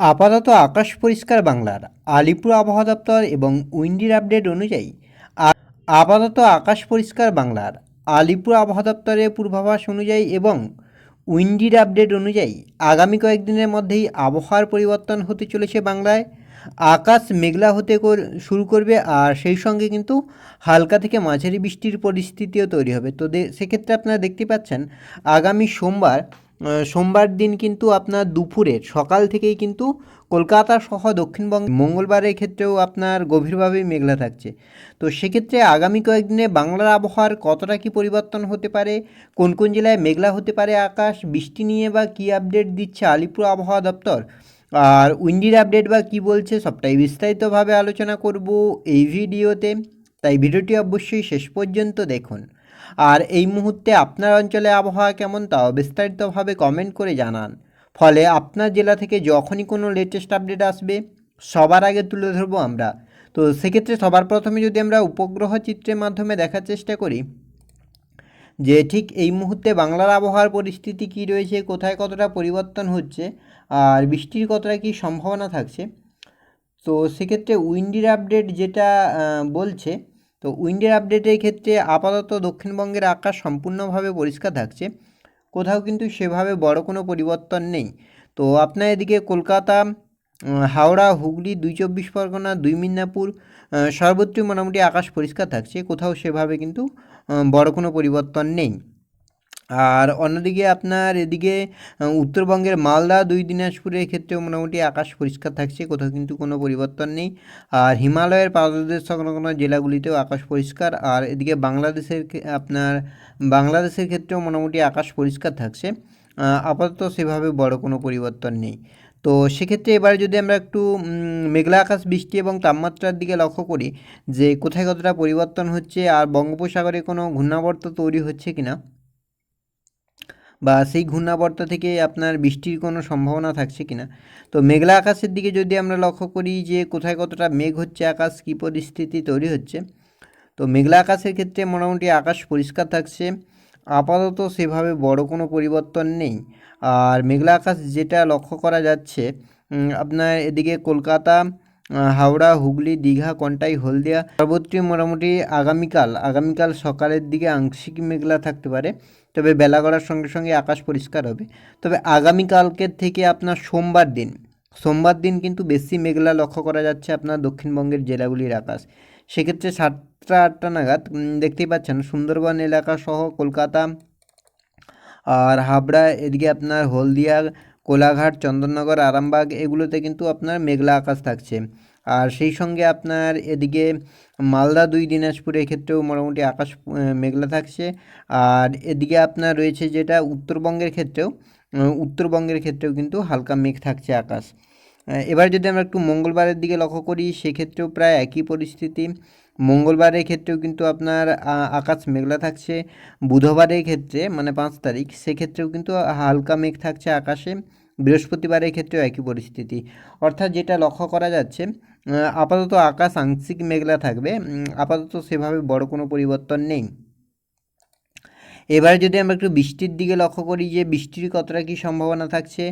আপাতত আকাশ পরিষ্কার বাংলার। আলিপুর আবহাওয়া দপ্তর এবং উইন্ডির আপডেট অনুযায়ী আপাতত আকাশ পরিষ্কার বাংলার। আলিপুর আবহাওয়া দপ্তরের পূর্বাভাস অনুযায়ী এবং উইন্ডির আপডেট অনুযায়ী আগামী কয়েকদিনের মধ্যেই আবহাওয়ার পরিবর্তন হতে চলেছে বাংলায়। আকাশ মেঘলা হতে শুরু করবে আর সেই সঙ্গে কিন্তু হালকা থেকে মাঝারি বৃষ্টির পরিস্থিতিও তৈরি হবে। তো সেক্ষেত্রে আপনারা দেখতে পাচ্ছেন, আগামী সোমবার সোমবার দিন কিন্তু আপনার দুপুরের, সকাল থেকেই কিন্তু কলকাতা সহ দক্ষিণবঙ্গ মঙ্গলবারের ক্ষেত্রেও আপনার গভীরভাবেই মেঘলা থাকছে। তো সেক্ষেত্রে আগামী কয়েকদিনে বাংলার আবহাওয়ার কতটা কি পরিবর্তন হতে পারে, কোন কোন জেলায় মেঘলা হতে পারে আকাশ, বৃষ্টি নিয়ে বা কী আপডেট দিচ্ছে আলিপুর আবহাওয়া দপ্তর, আর উইন্ডির আপডেট বা কী বলছে সবটাই বিস্তারিতভাবে আলোচনা করব এই ভিডিওতে। তাই ভিডিওটি অবশ্যই শেষ পর্যন্ত দেখুন। আর এই মুহূর্তে আপনার অঞ্চলে আবহাওয়া কেমন তাও বিস্তারিতভাবে কমেন্ট করে জানান। ফলে আপনার জেলা থেকে যখনই কোনো লেটেস্ট আপডেট আসবে, সবার আগে তুলে ধরবো আমরা। তো সেক্ষেত্রে সবার প্রথমে যদি আমরা উপগ্রহ চিত্রের মাধ্যমে দেখার চেষ্টা করি, যে ঠিক এই মুহূর্তে বাংলার আবহাওয়ার পরিস্থিতি কী রয়েছে, কোথায় কতটা পরিবর্তন হচ্ছে, আর বৃষ্টির কতটা কী সম্ভাবনা থাকছে, তো সেক্ষেত্রে উইন্ডির আপডেট যেটা বলছে তো উইন্ডের আপডেটের ক্ষেত্রে আপাতত দক্ষিণবঙ্গের আকাশ সম্পূর্ণভাবে পরিষ্কার থাকছে। কোথাও কিন্তু সেভাবে বড় কোনো পরিবর্তন নেই। তো আপনার এদিকে কলকাতা হাওড়া, হুগলি, দুই চব্বিশ পরগনা, দুই মিদনাপুর সর্বত্রই মোটামুটি আকাশ পরিষ্কার থাকছে। কোথাও সেভাবে কিন্তু বড় কোনো পরিবর্তন নেই। আর অন্যদিকে আপনার এদিকে উত্তরবঙ্গের মালদা, দুই দিনাজপুরের ক্ষেত্রেও মোটামুটি আকাশ পরিষ্কার থাকছে, কোথাও কিন্তু কোনো পরিবর্তন নেই। আর হিমালয়ের পাদদেশ সংলগ্ন জেলাগুলিতেও আকাশ পরিষ্কার। আর এদিকে বাংলাদেশের আপনার বাংলাদেশের ক্ষেত্রেও মোটামুটি আকাশ পরিষ্কার থাকছে। আপাতত সেভাবে বড় কোনো পরিবর্তন নেই। তো সেক্ষেত্রে এবারে যদি আমরা একটু মেঘলা আকাশ, বৃষ্টি এবং তাপমাত্রার দিকে লক্ষ্য করি, যে কোথায় কতটা পরিবর্তন হচ্ছে, আর বঙ্গোপসাগরে কোনো ঘূর্ণাবর্ত তৈরি হচ্ছে কিনা বা সেই ঘূর্ণাবর্ত থেকে আপনার বৃষ্টির কোনো সম্ভাবনা থাকছে কিনা? তো মেঘলা আকাশের দিকে যদি আমরা লক্ষ্য করি যে কোথায় কতটা মেঘ হচ্ছে, আকাশ কী পরিস্থিতি তৈরি হচ্ছে, তো মেঘলা আকাশের ক্ষেত্রে মোটামুটি আকাশ পরিষ্কার থাকছে। আপাতত সেভাবে বড় কোনো পরিবর্তন নেই। আর মেঘলা আকাশ যেটা লক্ষ্য করা যাচ্ছে আপনার এদিকে কলকাতা হাওড়া, হুগলি, দীঘা, কন্টাই হলদিয়া, সর্বত্রই মোটামুটি আগামীকাল আগামীকাল সকালের দিকে আংশিক মেঘলা থাকতে পারে। তবে বেলা গড়ার সঙ্গে সঙ্গে আকাশ পরিষ্কার হবে। তবে আগামীকালকের থেকে আপনার সোমবার দিন সোমবার দিন কিন্তু বেশি মেঘলা লক্ষ্য করা যাচ্ছে আপনার দক্ষিণবঙ্গের জেলাগুলির আকাশ। সেক্ষেত্রে সাতটা আটটা নাগাদ দেখতেই পাচ্ছেন সুন্দরবন এলাকা সহ কলকাতা আর হাবড়া, এদিকে আপনার হলদিয়া, কোলাঘাট, চন্দননগর, আরামবাগ, এগুলোতে কিন্তু আপনার মেঘলা আকাশ থাকছে। আর সেই সঙ্গে আপনার এদিকে মালদা দুই দিনাজপুরের ক্ষেত্রেও মোটামুটি আকাশ মেঘলা থাকছে। আর এদিকে আপনার রয়েছে যেটা উত্তরবঙ্গের ক্ষেত্রেও উত্তরবঙ্গের ক্ষেত্রেও কিন্তু হালকা মেঘ থাকছে আকাশ। এবার যদি আমরা একটু মঙ্গলবারের দিকে লক্ষ্য করি, সেক্ষেত্রেও প্রায় একই পরিস্থিতি। মঙ্গলবারের ক্ষেত্রেও কিন্তু আপনার আকাশ মেঘলা থাকছে। বুধবারের ক্ষেত্রে মানে পাঁচ তারিখ, সেক্ষেত্রেও কিন্তু হালকা মেঘ থাকছে আকাশে। বৃহস্পতিবারের ক্ষেত্রেও একই পরিস্থিতি। অর্থাৎ যেটা লক্ষ্য করা যাচ্ছে আপাতত আকাশ আংশিক মেঘলা থাকবে। আপাতত সেভাবে বড় কোনো পরিবর্তন নেই। এবারে যদি আমরা একটু বৃষ্টির দিকে লক্ষ্য করি যে বৃষ্টির কতটা কী সম্ভাবনা থাকছে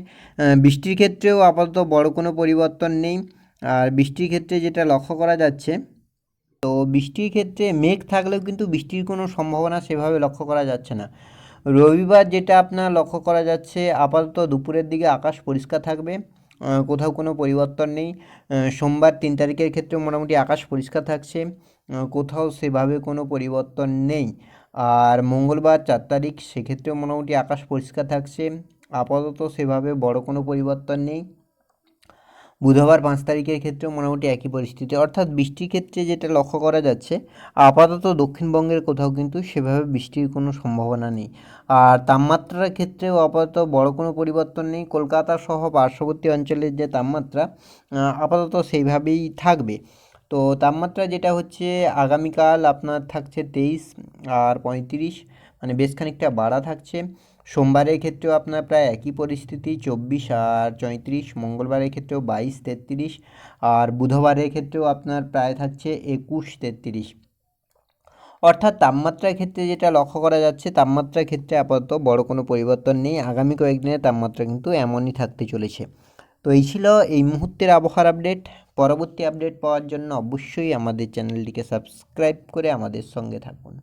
বৃষ্টির ক্ষেত্রেও আপাতত বড় কোনো পরিবর্তন নেই। আর বৃষ্টির ক্ষেত্রে যেটা লক্ষ্য করা যাচ্ছে, তো বৃষ্টির ক্ষেত্রে মেঘ থাকলেও কিন্তু বৃষ্টির কোনো সম্ভাবনা সেভাবে লক্ষ্য করা যাচ্ছে না। রবিবার যেটা আপনার লক্ষ্য করা যাচ্ছে, আপাতত দুপুরের দিকে আকাশ পরিষ্কার থাকবে। কোথাও কোনো পরিবর্তন নেই। সোমবার তিন তারিখের ক্ষেত্রে মোটামুটি আকাশ পরিষ্কার থাকছে। কোথাও সেভাবে কোনো পরিবর্তন নেই। আর মঙ্গলবার চার তারিখ সেক্ষেত্রেও মোটামুটি আকাশ পরিষ্কার থাকছে। আপাতত সেভাবে বড় কোনো পরিবর্তন নেই। বুধবার পাঁচ তারিখের ক্ষেত্রেও মোটামুটি একই পরিস্থিতি। অর্থাৎ বৃষ্টির ক্ষেত্রে যেটা লক্ষ্য করা যাচ্ছে, আপাতত দক্ষিণবঙ্গের কোথাও কিন্তু সেভাবে বৃষ্টির কোনো সম্ভাবনা নেই। আর তাপমাত্রার ক্ষেত্রেও আপাতত বড় কোনো পরিবর্তন নেই। কলকাতা সহ পার্শ্ববর্তী অঞ্চলের যে তাপমাত্রা আপাতত সেইভাবেই থাকবে। তো তাপমাত্রা যেটা হচ্ছে, আগামীকাল আপনার থাকছে তেইশ আর পঁয়ত্রিশ মানে বেশ খানিকটা বাড়া থাকছে। সোমবারের ক্ষেত্রেও আপনার প্রায় একই পরিস্থিতি, চব্বিশ আর চৌত্রিশ, মঙ্গলবারের ক্ষেত্রেও বাইশ, তেত্রিশ আর বুধবারের ক্ষেত্রেও আপনার প্রায় থাকছে একুশ, তেত্রিশ। অর্থাৎ তাপমাত্রার ক্ষেত্রে যেটা লক্ষ্য করা যাচ্ছে, তাপমাত্রার ক্ষেত্রে আপাতত বড় কোনো পরিবর্তন নেই। আগামী কয়েকদিনের তাপমাত্রা কিন্তু এমনই থাকতে চলেছে। তো এই ছিল এই মুহূর্তের আবহাওয়ার আপডেট। পরবর্তী আপডেট পাওয়ার জন্য অবশ্যই আমাদের চ্যানেলটিকে সাবস্ক্রাইব করে আমাদের সঙ্গে থাকুন।